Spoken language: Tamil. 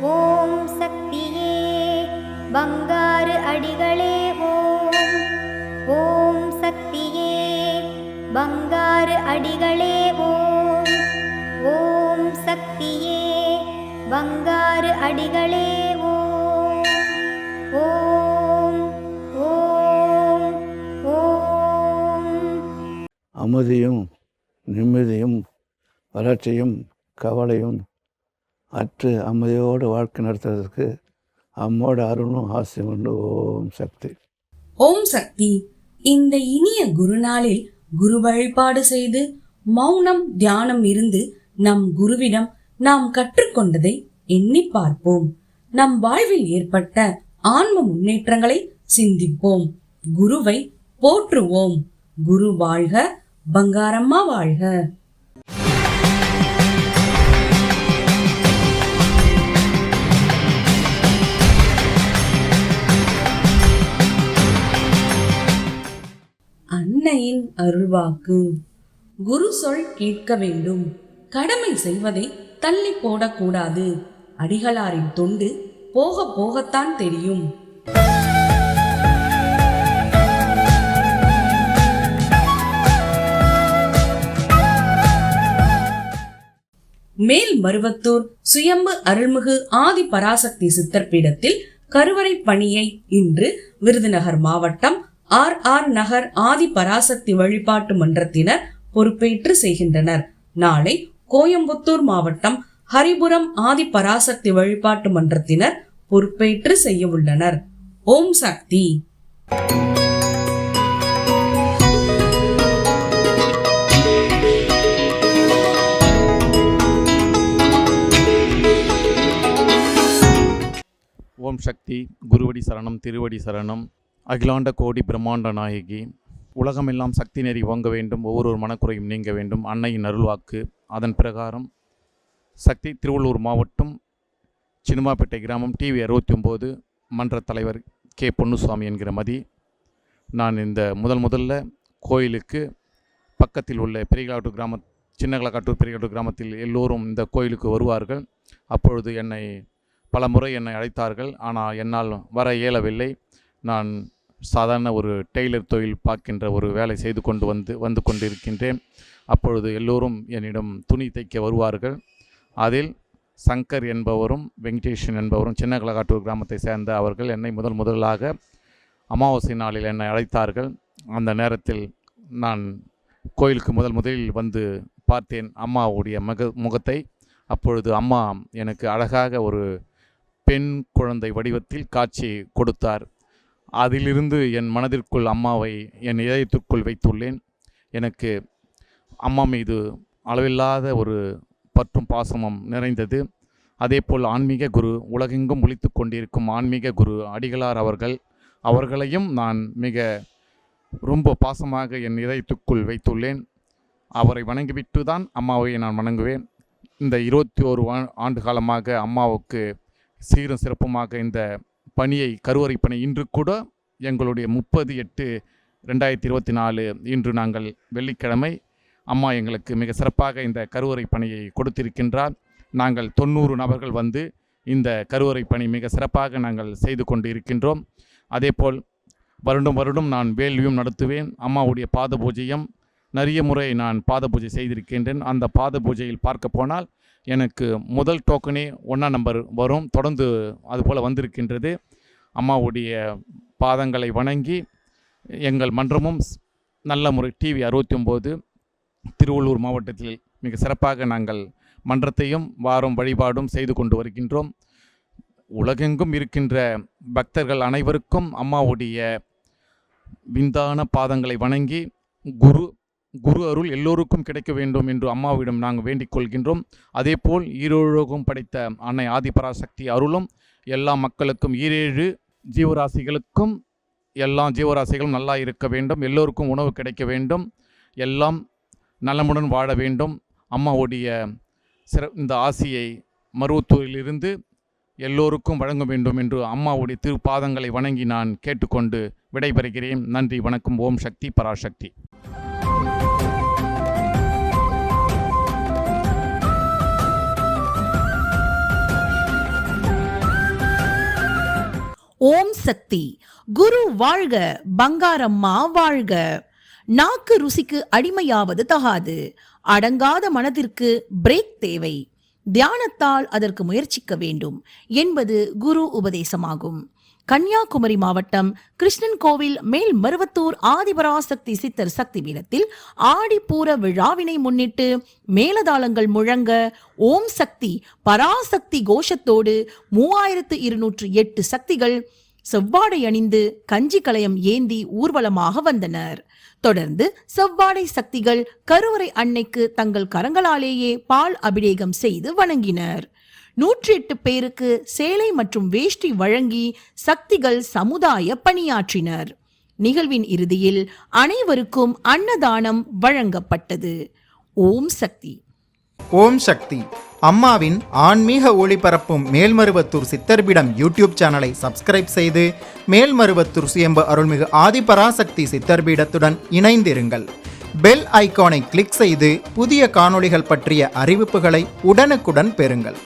ஓம் சக்தியே பங்காறு அடிகளே ஓம். ஓம் சக்தியே பங்காறு அடிகளே ஓம். ஓம் சக்தியே பங்காறு அடிகளே ஓம். ஓம் ஓம் ஓம். அமைதியும் நிம்மதியும் வளர்ச்சியும் கவலையும் அற்று அமைதியோடு வாழ்க்கை நடத்துறதுக்கு அம்மோட அருணும் ஆசையும் உண்டு. ஓம் சக்தி. ஓம் சக்தி. இந்த இனிய குருநாளில் குரு வழிபாடு செய்து மௌனம் தியானம் இருந்து நம் குருவிடம் நாம் கற்றுக்கொண்டதை எண்ணி பார்ப்போம். நம் வாழ்வில் ஏற்பட்ட ஆன்ம முன்னேற்றங்களை சிந்திப்போம். குருவை போற்றுவோம். குரு வாழ்க பங்காரம்மா வாழ்க. அருள்வாக்கு. குரு சொல் கேட்க வேண்டும். கடமை செய்வதை தள்ளி போடக்கூடாது. அடிகளாரின் தொண்டு போக போகத்தான் தெரியும். மேல் மருவத்தூர் சுயம்பு அருள்மிகு ஆதி பராசக்தி சித்தர் பீடத்தில் கருவறை பணியை இன்று விருதுநகர் மாவட்டம் ஆர் ஆர் நகர் ஆதி பராசக்தி வழிபாட்டு மன்றத்தினர் பொறுப்பேற்று செய்கின்றனர். நாளை கோயம்புத்தூர் மாவட்டம் ஹரிபுரம் ஆதி பராசக்தி வழிபாட்டு மன்றத்தினர் பொறுப்பேற்று செய்ய உள்ளனர். ஓம் சக்தி. ஓம் சக்தி. குருவடி சரணம் திருவடி சரணம். அகிலாண்ட கோடி பிரம்மாண்ட நாயகி. உலகமெல்லாம் சக்தி நெறி ஓங்க வேண்டும் ஒவ்வொரு மனக்குறையும் நீங்க வேண்டும். அன்னையின் அருள்வாக்கு அதன் பிரகாரம். சக்தி திருவள்ளூர் மாவட்டம் சினிமாப்பேட்டை கிராமம் டிவி அறுபத்தி ஒம்பது மன்ற தலைவர் கே. பொன்னுசாமி என்கிற மதி. நான் இந்த முதல் முதல்ல கோயிலுக்கு பக்கத்தில் உள்ள பெரியகலாட்டூர் கிராம சின்னகலக்காட்டூர் பெரியகாட்டூர் கிராமத்தில் எல்லோரும் இந்த கோயிலுக்கு வருவார்கள். அப்பொழுது என்னை பல முறை என்னை அழைத்தார்கள். ஆனால் என்னால் வர இயலவில்லை. நான் சாதாரண ஒரு டெய்லர் தொழில் பார்க்கின்ற ஒரு வேலை செய்து கொண்டு வந்து வந்து கொண்டிருக்கின்றேன். அப்பொழுது எல்லோரும் என்னிடம் துணி தைக்க வருவார்கள். அதில் சங்கர் என்பவரும் வெங்கடேஷன் என்பவரும் சின்ன கலகாட்டூர் கிராமத்தை சேர்ந்த அவர்கள் என்னை முதல் முதலாக அமாவாசை நாளில் என்னை அழைத்தார்கள். அந்த நேரத்தில் நான் கோயிலுக்கு முதல் முதலில் வந்து பார்த்தேன் அம்மாவுடைய மக முகத்தை. அப்பொழுது அம்மா எனக்கு அழகாக ஒரு பெண் குழந்தை வடிவத்தில் காட்சி கொடுத்தார். அதிலிருந்து என் மனதிற்குள் அம்மாவை என் இதயத்திற்குள் வைத்துள்ளேன். எனக்கு அம்மா மீது அளவில்லாத ஒரு பற்றும் பாசமும் நிறைந்தது. அதேபோல் ஆன்மீக குரு உலகெங்கும் ஒழித்து கொண்டிருக்கும் ஆன்மீக குரு அடிகளார் அவர்கள் அவர்களையும் நான் மிக ரொம்ப பாசமாக என் இதயத்துக்குள் வைத்துள்ளேன். அவரை வணங்கிவிட்டு தான் அம்மாவை நான் வணங்குவேன். இந்த இருபத்தி ஒரு ஆண்டு காலமாக அம்மாவுக்கு சீரும் சிறப்புமாக இந்த பணியை கருவறை பணி இன்று கூட எங்களுடைய முப்பது எட்டு ரெண்டாயிரத்தி இருபத்தி நாலு இன்று நாங்கள் வெள்ளிக்கிழமை அம்மா எங்களுக்கு மிக சிறப்பாக இந்த கருவறை பணியை கொடுத்திருக்கின்றார். நாங்கள் தொண்ணூறு நபர்கள் வந்து இந்த கருவறை பணி மிக சிறப்பாக நாங்கள் செய்து கொண்டு இருக்கின்றோம் அதேபோல் வருடம் வருடம் நான் வேள்வியும் நடத்துவேன். அம்மாவுடைய பாத பூஜையும் நிறைய முறை நான் பாத பூஜை செய்திருக்கின்றேன். அந்த பாத பூஜையில் பார்க்க போனால் எனக்கு முதல் டோக்கனே ஒன்றாம் நம்பர் வரும். தொடர்ந்து அதுபோல் வந்திருக்கின்றது. அம்மாவுடைய பாதங்களை வணங்கி எங்கள் மன்றமும் ஸ்- நல்ல முறை டிவி அறுபத்தி ஒம்பது திருவள்ளூர் மாவட்டத்தில் மிக சிறப்பாக நாங்கள் மன்றத்தையும் வாரம் வழிபாடும் செய்து கொண்டு வருகின்றோம். உலகெங்கும் இருக்கின்ற பக்தர்கள் அனைவருக்கும் அம்மாவுடைய விந்தான பாதங்களை வணங்கி குரு குரு அருள் எல்லோருக்கும் கிடைக்க வேண்டும் என்று அம்மாவிடம் நாங்கள் வேண்டிக் கொள்கின்றோம். அதேபோல் ஈரோகம் படைத்த அன்னை ஆதிபராசக்தி அருளும் எல்லா மக்களுக்கும் ஈரேழு ஜீவராசிகளுக்கும் எல்லா ஜீவராசிகளும் நல்லா இருக்க வேண்டும். எல்லோருக்கும் உணவு கிடைக்க வேண்டும். எல்லாம் நலமுடன் வாழ வேண்டும். அம்மாவுடைய சிற இந்த ஆசியை மருவத்தூரிலிருந்து எல்லோருக்கும் வழங்க வேண்டும் என்று அம்மாவுடைய திருப்பாதங்களை வணங்கி நான் கேட்டுக்கொண்டு விடைபெறுகிறேன். நன்றி வணக்கம் ஓம் சக்தி பராசக்தி. ஓம் சக்தி. குரு வாழ்க பங்காரம்மா வாழ்க. நாக்கு ருசிக்கு அடிமையாவது தகாது. அடங்காத மனதிற்கு பிரேக் தேவை. தியானத்தால் அதற்கு முயற்சிக்க வேண்டும் என்பது குரு உபதேசமாகும். கன்னியாகுமரி மாவட்டம் கிருஷ்ணன் கோவில் மேல் மருவத்தூர் ஆதிபராசக்தி சித்தர் சக்தி பீடத்தில் ஆடிப்பூர விழாவினை முன்னிட்டு மேலதாளங்கள் முழங்க ஓம் சக்தி பராசக்தி கோஷத்தோடு மூவாயிரத்து இருநூற்று எட்டு சக்திகள் செவ்வாடை அணிந்து கஞ்சி கலயம் ஏந்தி ஊர்வலமாக வந்தனர். தொடர்ந்து செவ்வாடை சக்திகள் கருவறை அன்னைக்கு தங்கள் கரங்களாலேயே பால் அபிஷேகம் செய்து வணங்கினர். நூற்றி எட்டு பேருக்கு சேலை மற்றும் வேஷ்டி வழங்கி சக்திகள் சமுதாய பணியாற்றினர். நிகழ்வின் இறுதியில் அனைவருக்கும் அன்னதானம் வழங்கப்பட்டது. ஓம் சக்தி. ஓம் சக்தி. அம்மாவின் ஆன்மீக ஒளிபரப்பும் மேல்மருவத்தூர் சித்தர்பிடம் யூடியூப் சேனலை சப்ஸ்கிரைப் செய்து மேல்மருவத்தூர் சுயம்பு அருள்மிகு ஆதிபராசக்தி சித்தர்பீடத்துடன் இணைந்திருங்கள். பெல் ஐகானை கிளிக் செய்து புதிய காணொளிகள் பற்றிய அறிவிப்புகளை உடனுக்குடன் பெறுங்கள்.